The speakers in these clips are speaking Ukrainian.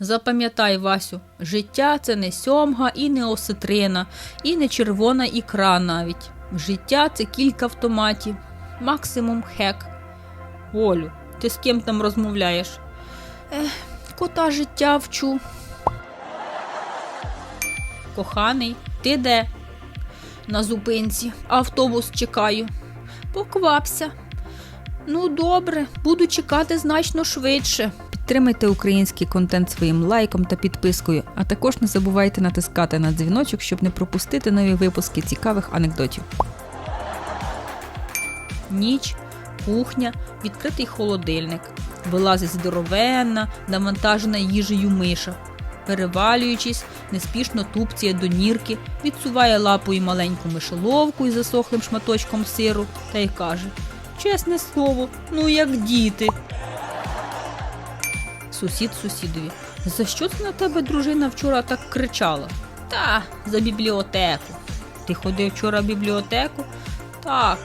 Запам'ятай, Васю, життя це не сьомга і не осетрина, і не червона ікра навіть. Життя це кілька автоматів, максимум хек. Олю, ти з ким там розмовляєш? Ех, кота життя вчу. Коханий, ти де? На зупинці. Автобус чекаю. Поквапся. Ну, добре, буду чекати значно швидше. Підтримайте український контент своїм лайком та підпискою, а також не забувайте натискати на дзвіночок, щоб не пропустити нові випуски цікавих анекдотів. Ніч, кухня, відкритий холодильник. Вилазить здоровенна, навантажена їжею миша. Перевалюючись, неспішно тупціє до нірки, відсуває лапою маленьку мишоловку із засохлим шматочком сиру та й каже: Чесне слово, ну як діти. Сусід сусідові. За що це на тебе дружина вчора так кричала? Та, за бібліотеку. Ти ходив вчора в бібліотеку? Так.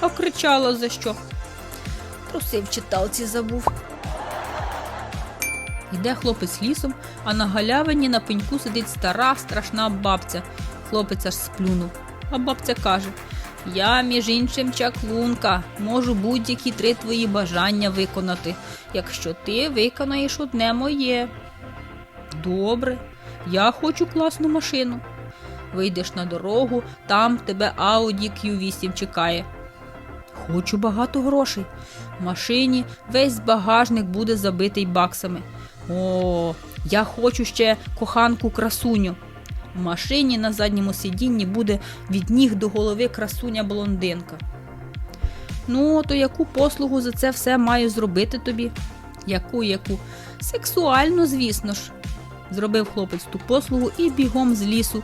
А кричала за що? Труси в читалці забув. Йде хлопець лісом, а на галявині на пеньку сидить стара страшна бабця. Хлопець аж сплюнув. А бабця каже: Я, між іншим, чаклунка, можу будь-які три твої бажання виконати, якщо ти виконаєш одне моє. Добре, я хочу класну машину. Вийдеш на дорогу, там тебе Audi Q8 чекає. Хочу багато грошей. В машині весь багажник буде забитий баксами. О, я хочу ще коханку красуню. Машині на задньому сидінні буде від ніг до голови красуня блондинка. Ну, то яку послугу за це все маю зробити тобі? Яку, яку? Сексуальну, звісно ж. Зробив хлопець ту послугу і бігом з лісу,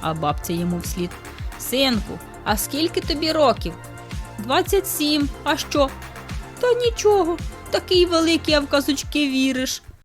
а бабця йому вслід. Синку, а скільки тобі років? 27. А що? Та нічого. Такий великий, а в казочки віриш.